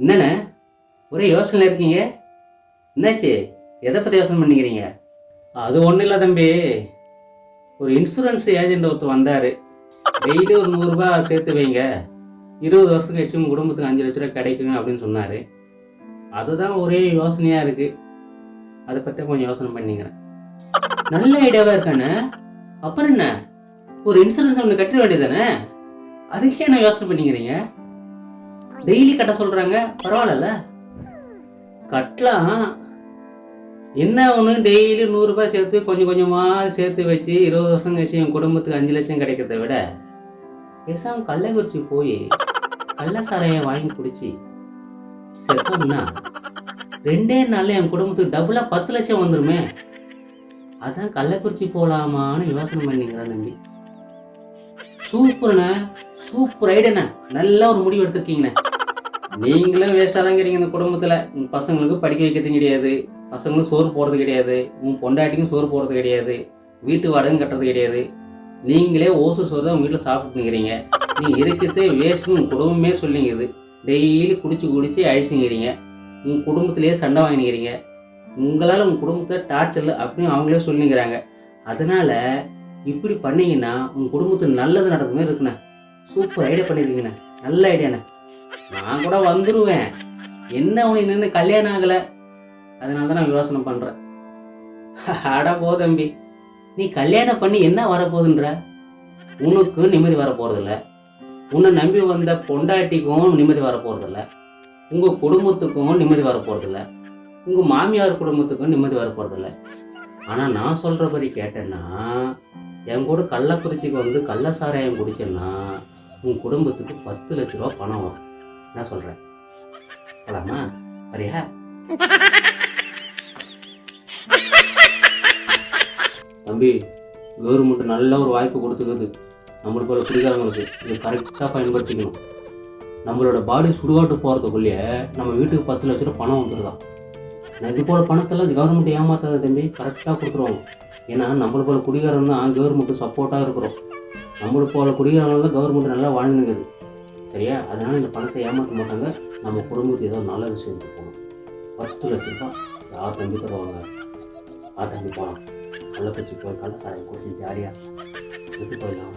என்னண்ணே? ஒரே யோசனை இருக்கீங்க? என்னாச்சு? எதை பற்றி யோசனை பண்ணிக்கிறீங்க? அது ஒன்றும் இல்லை தம்பி. ஒரு இன்சூரன்ஸ் ஏஜென்ட் ஒருத்தர் வந்தார். டெய்லி ஒரு நூறுரூபா சேர்த்து வைங்க. இருபது வருஷம் கழிச்சு உங்கள் குடும்பத்துக்கு அஞ்சு லட்ச ரூபா கிடைக்குங்க அப்படின்னு சொன்னார். அதுதான் ஒரே யோசனையாக இருக்குது அதை பற்றி கொஞ்சம் யோசனை பண்ணிக்கிறேன். நல்ல ஐடியாவாக இருக்கானே? அப்புறம் என்ன? ஒரு இன்சூரன்ஸ் ஒன்று கட்ட வேண்டியதானே அதுக்கே என்ன யோசனை பண்ணிக்கிறீங்க? டெய்லி கட்ட சொல்கிறாங்க பரவாயில்ல கட்டலாம். என்ன ஒன்று டெய்லி நூறுரூபா சேர்த்து கொஞ்சம் கொஞ்சமாக சேர்த்து வச்சு இருபது வருஷம் கழிச்சு என் குடும்பத்துக்கு அஞ்சு லட்சம் கிடைக்கிறத விட பேசாமல் கள்ளக்குறிச்சி போய் கள்ள சாராயம் வாங்கி குடிச்சு செத்தோம்னா ரெண்டே நாளில் என் குடும்பத்துக்கு டபுளாக பத்து லட்சம் வந்துருமே. அதான் கள்ளக்குறிச்சி போகலாமான்னு யோசனை பண்ணிக்கிறேன் தம்பி. சூப்பர்ண்ணே சூப்பர் ஐடியாண்ணே. நல்ல ஒரு முடிவு எடுத்திருக்கீங்கண்ணே. நீங்களும் வேஸ்ட்டாக தான் இந்த குடும்பத்தில். உங்கள் பசங்களுக்கு படிக்க வைக்கிறது கிடையாது. பசங்களும் சோறு போடுறது கிடையாது. உன் பொண்டாட்டிக்கும் சோறு போடுறது கிடையாது. வீட்டு வாடகையும் கட்டுறது கிடையாது. நீங்களே ஓசு சோறு தான் உங்கள் வீட்டில் சாப்பிட்டுங்கிறீங்க நீ இருக்கிறதே வேஸ்ட்னு உங்கள் குடும்பமே சொல்லிங்கிறது டெய்லி குடிச்சு குடிச்சு அழிச்சுங்கிறீங்க. உன் குடும்பத்திலேயே சண்டை வாங்கிக்கிறீங்க உங்களால் உங்கள் குடும்பத்தை டார்ச்சர் அப்படின்னு அவங்களே சொல்லிங்கிறாங்க. அதனால இப்படி பண்ணீங்கன்னா உங்கள் குடும்பத்துக்கு நல்லது நடக்குமே இருக்குண்ணே. சூப்பர் ஐடியா பண்ணியிருக்கீங்கண்ணே நல்ல ஐடியாண்ணே நான் கூட வந்துடுவேன் என்ன உனக்கு நின்று கல்யாணம் ஆகலை? அதனால தான் நான் யோசனை பண்ணுறேன் அட போ தம்பி. நீ கல்யாணம் பண்ணி என்ன வரப்போகுதுன்ற? உனக்கு நிம்மதி வரப்போகிறதில்ல உன்னை நம்பி வந்த பொண்டாட்டிக்கும் நிம்மதி வரப்போகிறதில்ல உங்கள் குடும்பத்துக்கும் நிம்மதி வரப்போகிறதில்ல உங்கள் மாமியார் குடும்பத்துக்கும் நிம்மதி வரப்போகிறதில்ல ஆனால் நான் சொல்கிறபடி கேட்டேன்னா என் கூட கள்ளக்குறிச்சிக்கு வந்து கள்ள சாராயம் குடிச்சேன்னா உன் குடும்பத்துக்கு பத்து லட்ச ரூபா பணம் வரும். என்ன சொல்கிறேன் போலாமா? வரியா? தம்பி கவர்மெண்ட் நல்ல ஒரு வாய்ப்பு கொடுத்துக்குது நம்மளுக்கு போல குடிக்காரங்களுக்கு இதை கரெக்டாக பயன்படுத்திக்கணும். நம்மளோட பாடி சுடுகாட்டு போகிறதுக்குள்ளேயே நம்ம வீட்டுக்கு பத்து லட்ச ரூபா பணம் வந்துருதான் நான் இது போல பணத்தெல்லாம் கவர்மெண்ட் ஏமாத்தாத தம்பி கரெக்டாக கொடுத்துருவாங்க. ஏன்னா நம்மளை போல குடிகாரன் தான் கவர்மெண்ட்டு சப்போர்ட்டாக இருக்கிறோம். நம்மளை போல குடிகாரங்க தான் கவர்மெண்ட் நல்லா வாழ்ந்துங்கிறது சரியா? அதனால் இந்த பணத்தை ஏமாற்ற மாட்டாங்க. நம்ம குடும்பத்துக்கு ஏதோ நல்லது செஞ்சுட்டு போகணும். பத்து லட்ச ரூபாய் யார் தம்பி தருவாங்க? ஆ தம்பி போகலாம் கள்ளக்குறிச்சி போய் கள்ள சாராயம் குடிச்சு ஜாலியாக சுற்றி போயிடலாம்